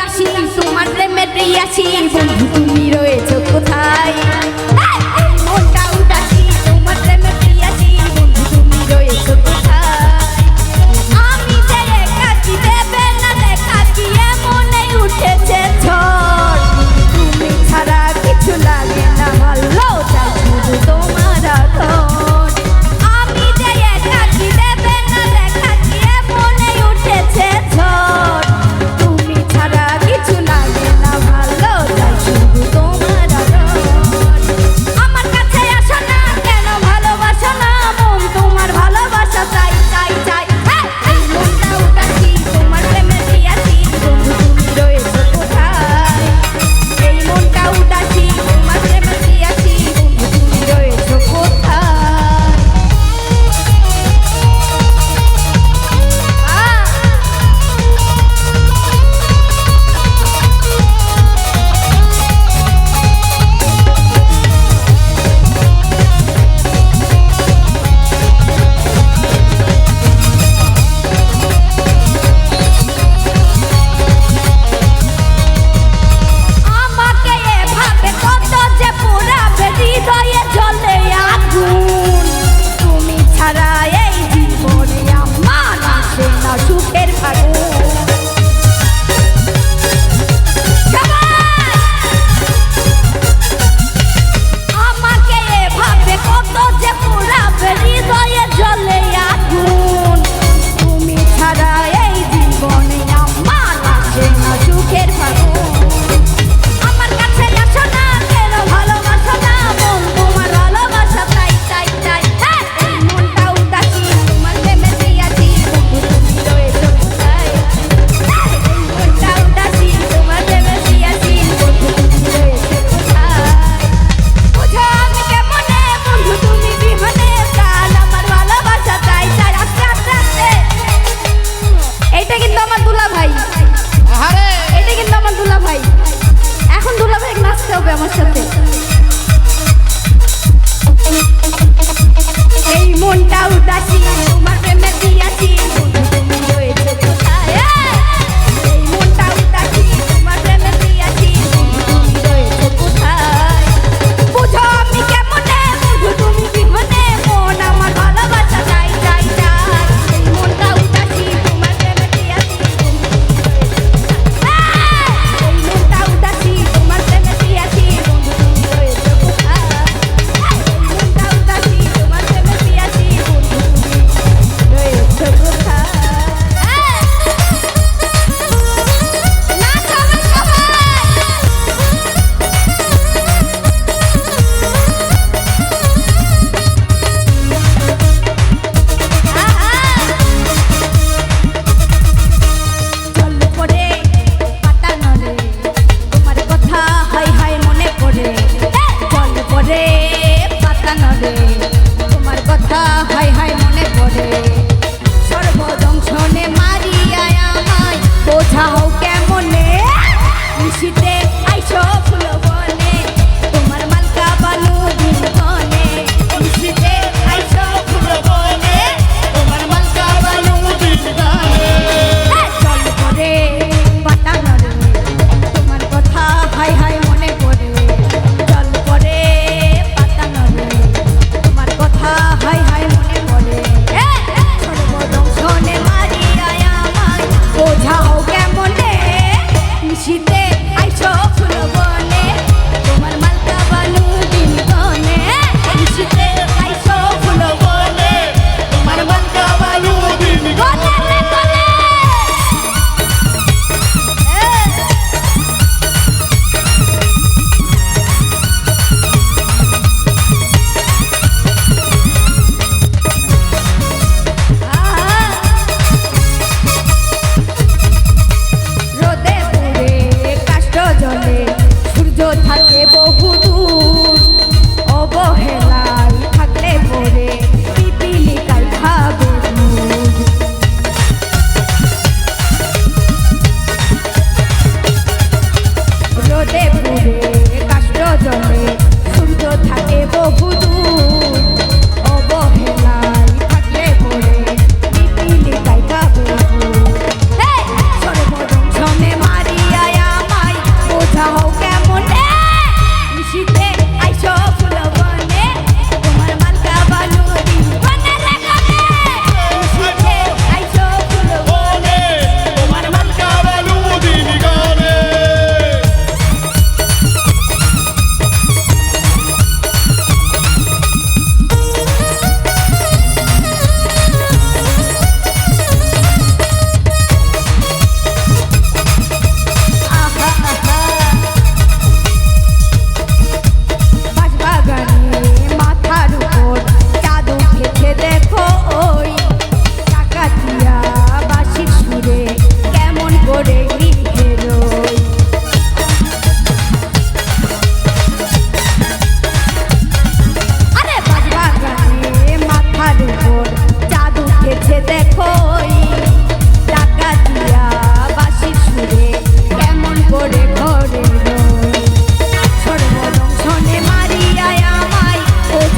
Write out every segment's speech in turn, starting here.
উদাসী তোমার প্রেমে প্রিয়াসী। বন্ধু তুমি রয়েছো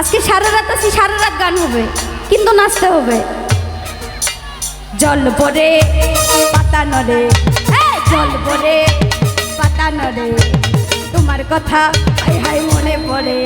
আজকে সারা রাত আছি, সারা রাত গান হবে, কিন্তু নাচতে হবে। জল পরে পাতা নড়ে জল পরে পাতা নড়ে, তোমার কথা হাই হাই মনে পড়ে।